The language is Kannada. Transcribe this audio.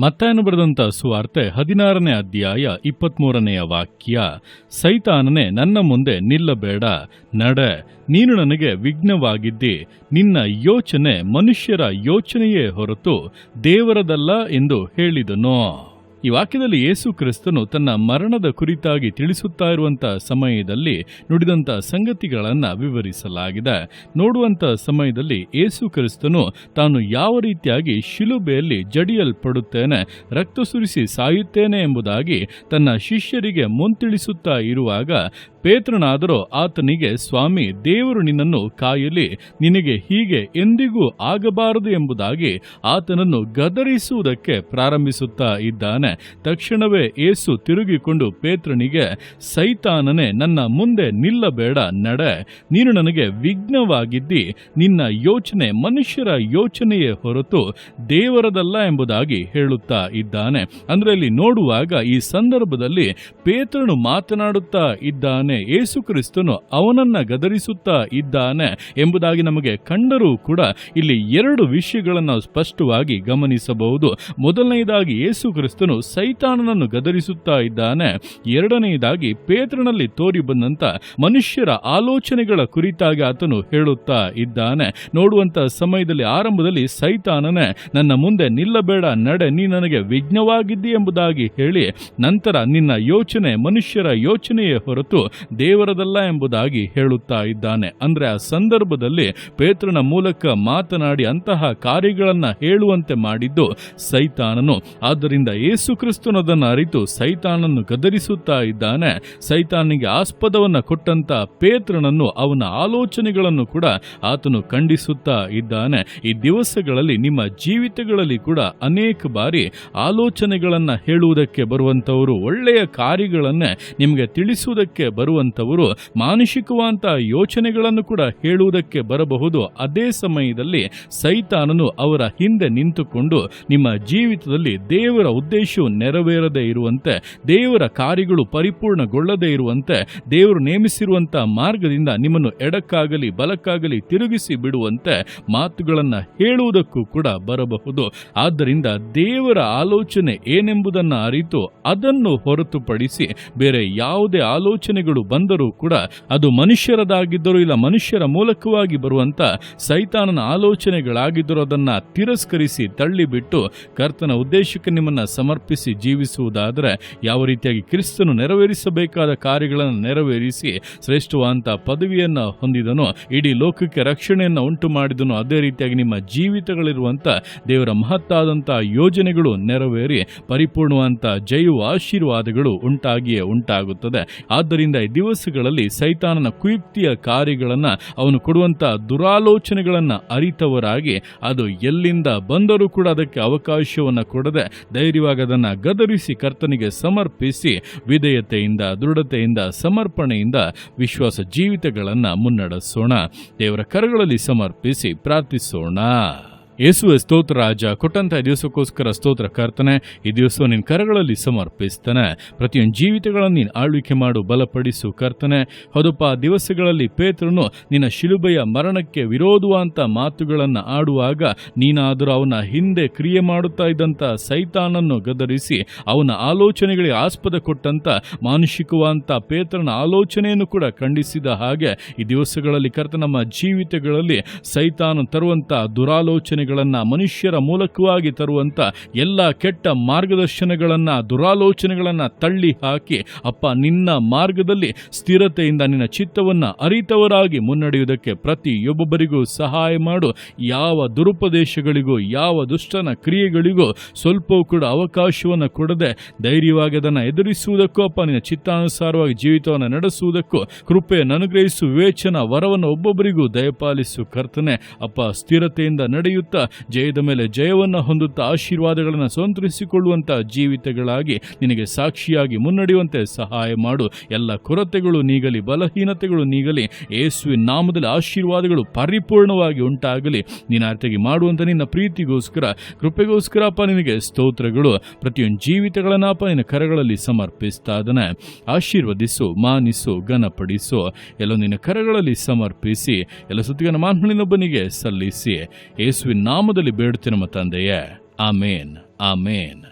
ಮತ್ತಾಯನು ಬರೆದಂಥ ಸುವಾರ್ತೆ ಹದಿನಾರನೇ ಅಧ್ಯಾಯ ಇಪ್ಪತ್ಮೂರನೆಯ ವಾಕ್ಯ. ಸೈತಾನನೇ, ನನ್ನ ಮುಂದೆ ನಿಲ್ಲಬೇಡ. ನಡೆ, ನೀನು ನನಗೆ ವಿಘ್ನವಾಗಿದ್ದಿ. ನಿನ್ನ ಯೋಚನೆ ಮನುಷ್ಯರ ಯೋಚನೆಯೇ ಹೊರತು ದೇವರದಲ್ಲ ಎಂದು ಹೇಳಿದನು. ಈ ವಾಕ್ಯದಲ್ಲಿ ಯೇಸು ಕ್ರಿಸ್ತನು ತನ್ನ ಮರಣದ ಕುರಿತಾಗಿ ತಿಳಿಸುತ್ತಾ ಇರುವಂತ ಸಮಯದಲ್ಲಿ ನುಡಿದಂತ ಸಂಗತಿಗಳನ್ನು ವಿವರಿಸಲಾಗಿದೆ. ನೋಡುವಂತ ಸಮಯದಲ್ಲಿ ಯೇಸು ಕ್ರಿಸ್ತನು ತಾನು ಯಾವ ರೀತಿಯಾಗಿ ಶಿಲುಬೆಯಲ್ಲಿ ಜಡಿಯಲ್ಪಡುತ್ತೇನೆ, ರಕ್ತ ಸುರಿಸಿ ಸಾಯುತ್ತೇನೆ ಎಂಬುದಾಗಿ ತನ್ನ ಶಿಷ್ಯರಿಗೆ ಮುಂತಿಳಿಸುತ್ತಾ ಇರುವಾಗ ಪೇತ್ರನಾದರೂ ಆತನಿಗೆ, ಸ್ವಾಮಿ, ದೇವರು ನಿನ್ನನ್ನು ಕಾಯಲಿ, ನಿನಗೆ ಹೀಗೆ ಎಂದಿಗೂ ಆಗಬಾರದು ಎಂಬುದಾಗಿ ಆತನನ್ನು ಗದರಿಸುವುದಕ್ಕೆ ಪ್ರಾರಂಭಿಸುತ್ತಾ ಇದ್ದಾನೆ. ತಕ್ಷಣವೇ ಏಸು ತಿರುಗಿಕೊಂಡು ಪೇತ್ರನಿಗೆ, ಸೈತಾನನೇ, ನನ್ನ ಮುಂದೆ ನಿಲ್ಲಬೇಡ, ನಡೆ. ನೀನು ನನಗೆ ವಿಘ್ನವಾಗಿದ್ದಿ. ನಿನ್ನ ಯೋಚನೆ ಮನುಷ್ಯರ ಯೋಚನೆಯೇ ಹೊರತು ದೇವರದಲ್ಲ ಎಂಬುದಾಗಿ ಹೇಳುತ್ತಾ ಇದ್ದಾನೆ. ಅಂದರೆ ಇಲ್ಲಿ ನೋಡುವಾಗ ಈ ಸಂದರ್ಭದಲ್ಲಿ ಪೇತ್ರನು ಮಾತನಾಡುತ್ತಾ ಇದ್ದಾನೆ. ಏಸು ಕ್ರಿಸ್ತನು ಅವನನ್ನ ಗದರಿಸುತ್ತಾ ಇದ್ದಾನೆ ಎಂಬುದಾಗಿ ನಮಗೆ ಕಂಡರೂ ಕೂಡ ಇಲ್ಲಿ ಎರಡು ವಿಷಯಗಳನ್ನು ಸ್ಪಷ್ಟವಾಗಿ ಗಮನಿಸಬಹುದು. ಮೊದಲನೆಯದಾಗಿ ಏಸು ಕ್ರಿಸ್ತನು ಸೈತಾನನನ್ನು ಗದರಿಸುತ್ತಾ ಇದ್ದಾನೆ. ಎರಡನೆಯದಾಗಿ ಪೇತ್ರನಲ್ಲಿ ತೋರಿ ಬಂದಂತ ಮನುಷ್ಯರ ಆಲೋಚನೆಗಳ ಕುರಿತಾಗಿ ಆತನು ಹೇಳುತ್ತಾ ಇದ್ದಾನೆ. ನೋಡುವಂತ ಸಮಯದಲ್ಲಿ ಆರಂಭದಲ್ಲಿ ಸೈತಾನನೇ, ನನ್ನ ಮುಂದೆ ನಿಲ್ಲಬೇಡ, ನಡೆ, ನೀ ನನಗೆ ವಿಘ್ನವಾಗಿದ್ದಿ ಎಂಬುದಾಗಿ ಹೇಳಿ ನಂತರ ನಿನ್ನ ಯೋಚನೆ ಮನುಷ್ಯರ ಯೋಚನೆಯೇ ಹೊರತು ದೇವರದಲ್ಲ ಎಂಬುದಾಗಿ ಹೇಳುತ್ತಾ ಇದ್ದಾನೆ. ಅಂದ್ರೆ ಆ ಸಂದರ್ಭದಲ್ಲಿ ಪೇತ್ರನ ಮೂಲಕ ಮಾತನಾಡಿ ಅಂತಹ ಕಾರ್ಯಗಳನ್ನು ಹೇಳುವಂತೆ ಮಾಡಿದ್ದು ಸೈತಾನನು. ಆದ್ದರಿಂದ ಯೇಸು ಕ್ರಿಸ್ತನದನ್ನು ಅರಿತು ಸೈತಾನನ್ನು ಗದರಿಸುತ್ತಾ ಇದ್ದಾನೆ. ಸೈತಾನಿಗೆ ಆಸ್ಪದವನ್ನ ಕೊಟ್ಟಂತ ಪೇತ್ರನನ್ನು ಅವನ ಆಲೋಚನೆಗಳನ್ನು ಕೂಡ ಆತನು ಖಂಡಿಸುತ್ತಾ ಇದ್ದಾನೆ. ಈ ದಿವಸಗಳಲ್ಲಿ ನಿಮ್ಮ ಜೀವಿತಗಳಲ್ಲಿ ಕೂಡ ಅನೇಕ ಬಾರಿ ಆಲೋಚನೆಗಳನ್ನು ಹೇಳುವುದಕ್ಕೆ ಬರುವಂಥವರು ಒಳ್ಳೆಯ ಕಾರ್ಯಗಳನ್ನೇ ನಿಮಗೆ ತಿಳಿಸುವುದಕ್ಕೆ ಬರುವಂತವರು ಮಾನಸಿಕವಾದಂತ ಯೋಚನೆಗಳನ್ನು ಕೂಡ ಹೇಳುವುದಕ್ಕೆ ಬರಬಹುದು. ಅದೇ ಸಮಯದಲ್ಲಿ ಸೈತಾನನು ಅವರ ಹಿಂದೆ ನಿಂತುಕೊಂಡು ನಿಮ್ಮ ಜೀವಿತದಲ್ಲಿ ದೇವರ ಉದ್ದೇಶವು ನೆರವೇರದೇ ಇರುವಂತೆ, ದೇವರ ಕಾರ್ಯಗಳು ಪರಿಪೂರ್ಣಗೊಳ್ಳದೇ ಇರುವಂತೆ, ದೇವರು ನೇಮಿಸಿರುವಂತ ಮಾರ್ಗದಿಂದ ನಿಮ್ಮನ್ನು ಎಡಕ್ಕಾಗಲಿ ಬಲಕ್ಕಾಗಲಿ ತಿರುಗಿಸಿ ಬಿಡುವಂತೆ ಮಾತುಗಳನ್ನು ಹೇಳುವುದಕ್ಕೂ ಕೂಡ ಬರಬಹುದು. ಆದ್ದರಿಂದ ದೇವರ ಆಲೋಚನೆ ಏನೆಂಬುದನ್ನ ಅರಿತು ಅದನ್ನು ಹೊರತುಪಡಿಸಿ ಬೇರೆ ಯಾವುದೇ ಆಲೋಚನೆಗಳು ಬಂದರೂ ಕೂಡ ಅದು ಮನುಷ್ಯರದಾಗಿದ್ದರೂ ಇಲ್ಲ, ಮನುಷ್ಯರ ಮೂಲಕವಾಗಿ ಬರುವಂತ ಸೈತಾನನ ಆಲೋಚನೆಗಳಾಗಿದ್ದರೂ ಅದನ್ನ ತಿರಸ್ಕರಿಸಿ ತಳ್ಳಿಬಿಟ್ಟು ಕರ್ತನ ಉದ್ದೇಶಕ್ಕೆ ನಿಮ್ಮನ್ನ ಸಮರ್ಪಿಸಿ ಜೀವಿಸುವುದಾದರೆ ಯಾವ ರೀತಿಯಾಗಿ ಕ್ರಿಸ್ತನು ನೆರವೇರಿಸಬೇಕಾದ ಕಾರ್ಯಗಳನ್ನು ನೆರವೇರಿಸಿ ಶ್ರೇಷ್ಠವಾದಂಥ ಪದವಿಯನ್ನು ಹೊಂದಿದನು, ಇಡೀ ಲೋಕಕ್ಕೆ ರಕ್ಷಣೆಯನ್ನು ಉಂಟು ಮಾಡಿದನು ಅದೇ ರೀತಿಯಾಗಿ ನಿಮ್ಮ ಜೀವಿತಗಳಿರುವಂತ ದೇವರ ಮಹತ್ತಾದಂಥ ಯೋಜನೆಗಳು ನೆರವೇರಿ ಪರಿಪೂರ್ಣವಂತ ಜೈವ ಆಶೀರ್ವಾದಗಳು ಉಂಟಾಗಿಯೇ ಉಂಟಾಗುತ್ತದೆ. ಆದ್ದರಿಂದ ದಿವಸಗಳಲ್ಲಿ ಸೈತಾನನ ಕುಯುಕ್ತಿಯ ಕಾರ್ಯಗಳನ್ನು ಅವನು ಕೊಡುವಂತ ದುರಾಲೋಚನೆಗಳನ್ನು ಅರಿತವರಾಗಿ ಅದು ಎಲ್ಲಿಂದ ಬಂದರೂ ಕೂಡ ಅದಕ್ಕೆ ಅವಕಾಶವನ್ನು ಕೊಡದೆ ಧೈರ್ಯವಾಗಿ ಅದನ್ನ ಗದರಿಸಿ ಕರ್ತನಿಗೆ ಸಮರ್ಪಿಸಿ ವಿಧೇಯತೆಯಿಂದ, ದೃಢತೆಯಿಂದ, ಸಮರ್ಪಣೆಯಿಂದ ವಿಶ್ವಾಸ ಜೀವಿತಗಳನ್ನ ಮುನ್ನಡೆಸೋಣ. ದೇವರ ಕರಗಳಲ್ಲಿ ಸಮರ್ಪಿಸಿ ಪ್ರಾರ್ಥಿಸೋಣ. ಯೇಸುವೆ ಸ್ತೋತ್ರ ರಾಜ ಕೊಟ್ಟಂತಹ ದಿವಸಕ್ಕೋಸ್ಕರ ಸ್ತೋತ್ರ ಕರ್ತನೆ, ಈ ದಿವಸ ನಿನ್ನ ಕರಗಳಲ್ಲಿ ಸಮರ್ಪಿಸ್ತಾನೆ. ಪ್ರತಿಯೊಂದು ಜೀವಿತಗಳನ್ನು ನೀನು ಆಳ್ವಿಕೆ ಮಾಡು, ಬಲಪಡಿಸು ಕರ್ತನೆ. ಹೌದಪ್ಪ ದಿವಸಗಳಲ್ಲಿ ಪೇತ್ರನು ನಿನ್ನ ಶಿಲುಬೆಯ ಮರಣಕ್ಕೆ ವಿರೋಧವಂತ ಮಾತುಗಳನ್ನು ಆಡುವಾಗ ನೀನಾದರೂ ಅವನ ಹಿಂದೆ ಕ್ರಿಯೆ ಮಾಡುತ್ತಾ ಇದ್ದಂಥ ಸೈತಾನನ್ನು ಗದರಿಸಿ ಅವನ ಆಲೋಚನೆಗಳಿಗೆ ಆಸ್ಪದ ಕೊಟ್ಟಂತ ಮಾನುಷಿಕವಾದಂಥ ಪೇತ್ರನ ಆಲೋಚನೆಯನ್ನು ಕೂಡ ಖಂಡಿಸಿದ ಹಾಗೆ ಈ ದಿವಸಗಳಲ್ಲಿ ಕರ್ತ ನಮ್ಮ ಜೀವಿತಗಳಲ್ಲಿ ಸೈತಾನ ತರುವಂಥ ದುರಾಲೋಚನೆಗಳನ್ನ ಮನುಷ್ಯರ ಮೂಲಕವಾಗಿ ತರುವಂಥ ಎಲ್ಲ ಕೆಟ್ಟ ಮಾರ್ಗದರ್ಶನಗಳನ್ನು, ದುರಾಲೋಚನೆಗಳನ್ನು ತಳ್ಳಿ ಹಾಕಿ, ಅಪ್ಪ, ನಿನ್ನ ಮಾರ್ಗದಲ್ಲಿ ಸ್ಥಿರತೆಯಿಂದ ನಿನ್ನ ಚಿತ್ತವನ್ನು ಅರಿತವರಾಗಿ ಮುನ್ನಡೆಯುವುದಕ್ಕೆ ಪ್ರತಿಯೊಬ್ಬೊಬ್ಬರಿಗೂ ಸಹಾಯ ಮಾಡು. ಯಾವ ದುರುಪದೇಶಗಳಿಗೂ, ಯಾವ ದುಷ್ಟನ ಕ್ರಿಯೆಗಳಿಗೂ ಸ್ವಲ್ಪವೂ ಕೂಡ ಅವಕಾಶವನ್ನು ಕೊಡದೆ, ಧೈರ್ಯವಾಗಿ ಅದನ್ನು ಎದುರಿಸುವುದಕ್ಕೂ, ಅಪ್ಪ, ನಿನ್ನ ಚಿತ್ತಾನುಸಾರವಾಗಿ ಜೀವಿತವನ್ನು ನಡೆಸುವುದಕ್ಕೂ, ಕೃಪೆಯನ್ನು ಅನುಗ್ರಹಿಸು, ವಿವೇಚನ, ವರವನ್ನು ಒಬ್ಬೊಬ್ಬರಿಗೂ ದಯಪಾಲಿಸು, ಕರ್ತನೆ. ಅಪ್ಪ, ಸ್ಥಿರತೆಯಿಂದ ನಡೆಯುತ್ತಾ ಜಯದ ಮೇಲೆ ಜಯವನ್ನು ಹೊಂದುತ್ತಾ ಆಶೀರ್ವಾದಗಳನ್ನು ಸಂತರಿಸಿಕೊಳ್ಳುವಂಥ ಜೀವಿತಗಳಾಗಿ ನಿನಗೆ ಸಾಕ್ಷಿಯಾಗಿ ಮುನ್ನಡೆಯುವಂತೆ ಸಹಾಯ ಮಾಡು. ಎಲ್ಲ ಕೊರತೆಗಳು ನೀಗಲಿ, ಬಲಹೀನತೆಗಳು ನೀಗಲಿ, ಯೇಸುವಿನ ನಾಮದಲ್ಲಿ ಆಶೀರ್ವಾದಗಳು ಪರಿಪೂರ್ಣವಾಗಿ ಉಂಟಾಗಲಿ. ನಿನ್ನ ಅರ್ಥಗಿ ಮಾಡುವಂಥ ನಿನ್ನ ಪ್ರೀತಿಗೋಸ್ಕರ ಕೃಪೆಗೋಸ್ಕರ ಅಪ್ಪ ನಿನಗೆ ಸ್ತೋತ್ರಗಳು. ಪ್ರತಿಯೊಂದು ಜೀವಿತಗಳನ್ನಪ್ಪ ನಿನ್ನ ಕರಗಳಲ್ಲಿ ಸಮರ್ಪಿಸ್ತಾ ಆಶೀರ್ವದಿಸು, ಮಾನಿಸು, ಘನಪಡಿಸು. ಎಲ್ಲ ನಿನ್ನ ಕರಗಳಲ್ಲಿ ಸಮರ್ಪಿಸಿ, ಎಲ್ಲ ಸುತ್ತಿಗನ ಮಾನ್ಮಳಿನೊಬ್ಬನಿಗೆ ಸಲ್ಲಿಸಿ. ಯೇಸುವಿನ ನಾಮದಲ್ಲಿ ಬೇಡುತ್ತೇನೆ ತಂದೆಯೇ. ಆಮೇನ್. ಆಮೇನ್.